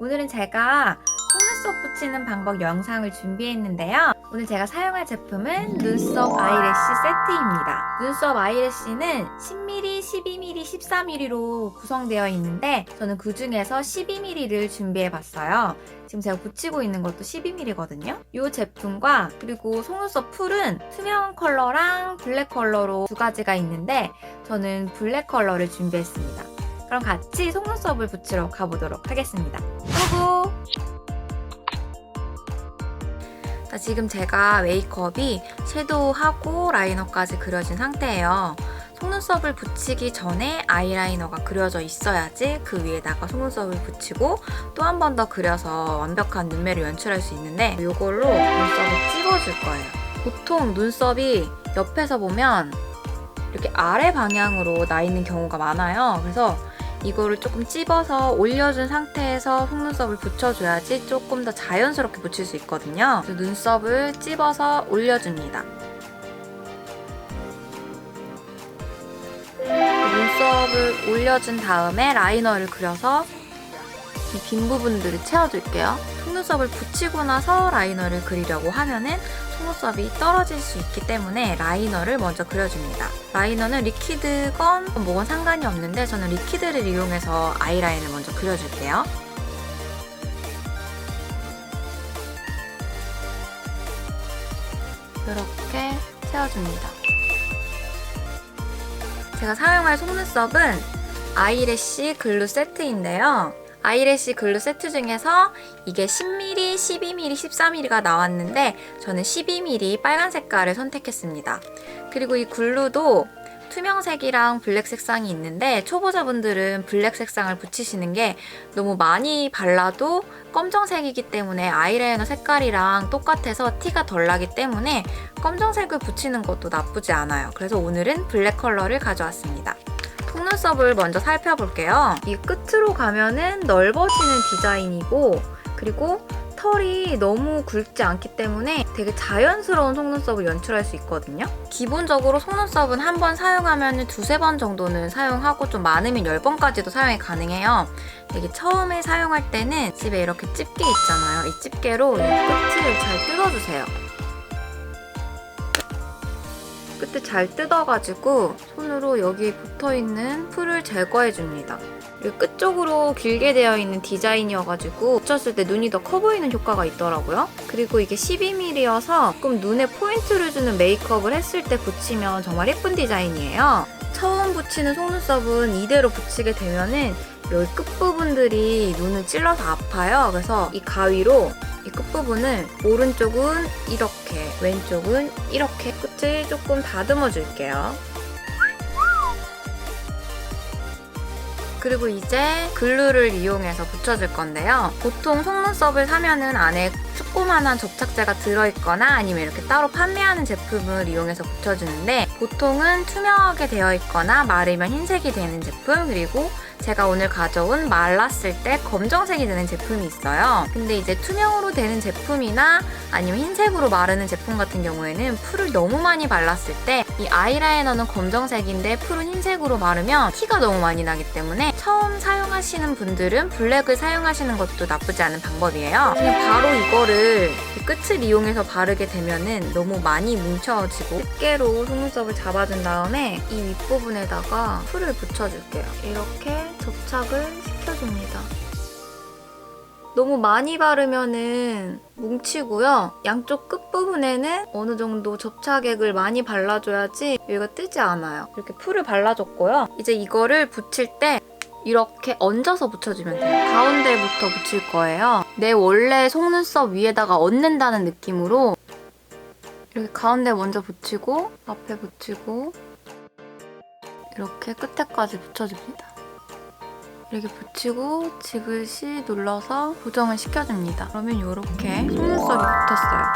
오늘은 제가 속눈썹 붙이는 방법 영상을 준비했는데요. 오늘 제가 사용할 제품은 눈썹 아이래쉬 세트입니다. 눈썹 아이래쉬는 10mm, 12mm, 14mm로 구성되어 있는데 저는 그 중에서 12mm를 준비해봤어요. 지금 제가 붙이고 있는 것도 12mm거든요. 이 제품과 그리고 속눈썹 풀은 투명 컬러랑 블랙 컬러로 두 가지가 있는데 저는 블랙 컬러를 준비했습니다. 그럼 같이 속눈썹을 붙이러 가보도록 하겠습니다. 고고! 자, 지금 제가 메이크업이 섀도우하고 라이너까지 그려진 상태예요. 속눈썹을 붙이기 전에 아이라이너가 그려져 있어야지 그 위에다가 속눈썹을 붙이고 또 한 번 더 그려서 완벽한 눈매를 연출할 수 있는데 이걸로 눈썹을 찝어줄 거예요. 보통 눈썹이 옆에서 보면 이렇게 아래 방향으로 나 있는 경우가 많아요. 그래서 이거를 조금 찝어서 올려준 상태에서 속눈썹을 붙여줘야지 조금 더 자연스럽게 붙일 수 있거든요. 눈썹을 찝어서 올려줍니다. 눈썹을 올려준 다음에 라이너를 그려서 이 빈 부분들을 채워줄게요. 속눈썹을 붙이고 나서 라이너를 그리려고 하면은 속눈썹이 떨어질 수 있기 때문에 라이너를 먼저 그려줍니다. 라이너는 리퀴드건 뭐건 상관이 없는데 저는 리퀴드를 이용해서 아이라인을 먼저 그려줄게요. 이렇게 채워줍니다. 제가 사용할 속눈썹은 아이래쉬 글루 세트인데요. 아이래쉬 글루 세트 중에서 이게 10mm, 12mm, 14mm가 나왔는데 저는 12mm 빨간 색깔을 선택했습니다. 그리고 이 글루도 투명색이랑 블랙 색상이 있는데 초보자분들은 블랙 색상을 붙이시는 게 너무 많이 발라도 검정색이기 때문에 아이라이너 색깔이랑 똑같아서 티가 덜 나기 때문에 검정색을 붙이는 것도 나쁘지 않아요. 그래서 오늘은 블랙 컬러를 가져왔습니다. 속눈썹을 먼저 살펴볼게요. 이 끝으로 가면은 넓어지는 디자인이고 그리고 털이 너무 굵지 않기 때문에 되게 자연스러운 속눈썹을 연출할 수 있거든요. 기본적으로 속눈썹은 한 번 사용하면 두세 번 정도는 사용하고 좀 많으면 10번까지도 사용이 가능해요. 이게 처음에 사용할 때는 집에 이렇게 집게 있잖아요. 이 집게로 이 끝을 잘 뜯어주세요. 끝을 잘 뜯어가지고 손으로 여기 붙어있는 풀을 제거해줍니다. 이렇게 끝쪽으로 길게 되어 있는 디자인이어가지고 붙였을 때 눈이 더 커 보이는 효과가 있더라고요. 그리고 이게 12mm여서 조금 눈에 포인트를 주는 메이크업을 했을 때 붙이면 정말 예쁜 디자인이에요. 처음 붙이는 속눈썹은 이대로 붙이게 되면은 여기 끝부분들이 눈을 찔러서 아파요. 그래서 이 가위로 이 끝부분을 오른쪽은 이렇게, 왼쪽은 이렇게 끝 을 조금 다듬어 줄게요. 그리고 이제 글루를 이용해서 붙여줄 건데요. 보통 속눈썹을 사면은 안에 조그만한 접착제가 들어있거나 아니면 이렇게 따로 판매하는 제품을 이용해서 붙여주는데 보통은 투명하게 되어 있거나 마르면 흰색이 되는 제품 그리고 제가 오늘 가져온 말랐을 때 검정색이 되는 제품이 있어요. 근데 이제 투명으로 되는 제품이나 아니면 흰색으로 마르는 제품 같은 경우에는 풀을 너무 많이 발랐을 때 이 아이라이너는 검정색인데 풀은 흰색으로 마르면 티가 너무 많이 나기 때문에 처음 사용하시는 분들은 블랙을 사용하시는 것도 나쁘지 않은 방법이에요. 그냥 바로 이거를 이 끝을 이용해서 바르게 되면은 너무 많이 뭉쳐지고 집게로 속눈썹을 잡아준 다음에 이 윗부분에다가 풀을 붙여줄게요. 이렇게 접착을 시켜줍니다. 너무 많이 바르면은 뭉치고요. 양쪽 끝부분에는 어느 정도 접착액을 많이 발라줘야지 여기가 뜨지 않아요. 이렇게 풀을 발라줬고요. 이제 이거를 붙일 때 이렇게 얹어서 붙여주면 돼요. 가운데부터 붙일 거예요. 내 원래 속눈썹 위에다가 얹는다는 느낌으로 이렇게 가운데 먼저 붙이고 앞에 붙이고 이렇게 끝에까지 붙여줍니다. 이렇게 붙이고 지그시 눌러서 고정을 시켜줍니다. 그러면 이렇게 속눈썹이 붙었어요.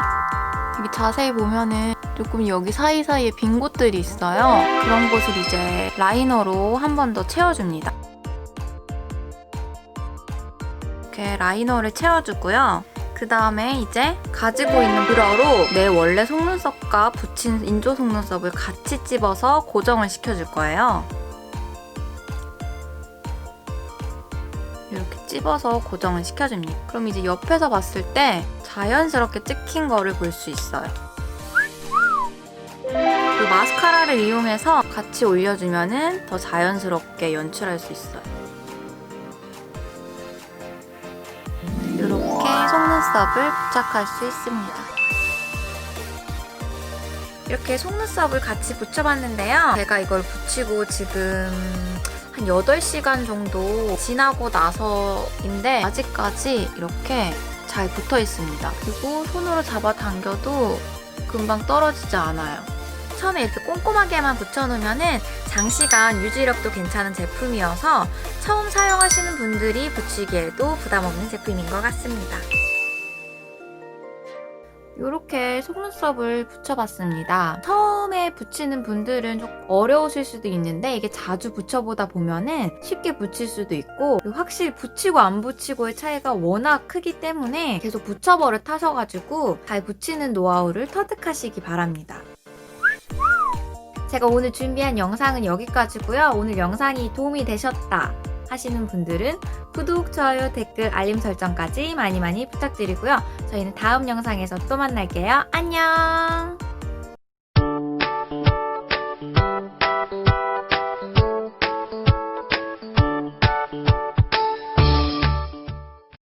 여기 자세히 보면은 조금 여기 사이사이에 빈 곳들이 있어요. 그런 곳을 이제 라이너로 한 번 더 채워줍니다. 이렇게 라이너를 채워주고요. 그 다음에 이제 가지고 있는 브러로 내 원래 속눈썹과 붙인 인조 속눈썹을 같이 찝어서 고정을 시켜줄 거예요. 찝어서 고정을 시켜줍니다. 그럼 이제 옆에서 봤을 때 자연스럽게 찍힌 거를 볼 수 있어요. 그 마스카라를 이용해서 같이 올려주면은 더 자연스럽게 연출할 수 있어요. 이렇게 속눈썹을 부착할 수 있습니다. 이렇게 속눈썹을 같이 붙여봤는데요. 제가 이걸 붙이고 지금 한 8시간 정도 지나고 나서인데 아직까지 이렇게 잘 붙어 있습니다. 그리고 손으로 잡아당겨도 금방 떨어지지 않아요. 처음에 이렇게 꼼꼼하게만 붙여놓으면 장시간 유지력도 괜찮은 제품이어서 처음 사용하시는 분들이 붙이기에도 부담 없는 제품인 것 같습니다. 이렇게 속눈썹을 붙여봤습니다. 처음에 붙이는 분들은 좀 어려우실 수도 있는데 이게 자주 붙여보다 보면은 쉽게 붙일 수도 있고 확실히 붙이고 안 붙이고의 차이가 워낙 크기 때문에 계속 붙여버릇 하셔가지고 잘 붙이는 노하우를 터득하시기 바랍니다. 제가 오늘 준비한 영상은 여기까지고요. 오늘 영상이 도움이 되셨다 하시는 분들은 구독, 좋아요, 댓글, 알림 설정까지 많이 많이 부탁드리고요. 저희는 다음 영상에서 또 만날게요. 안녕!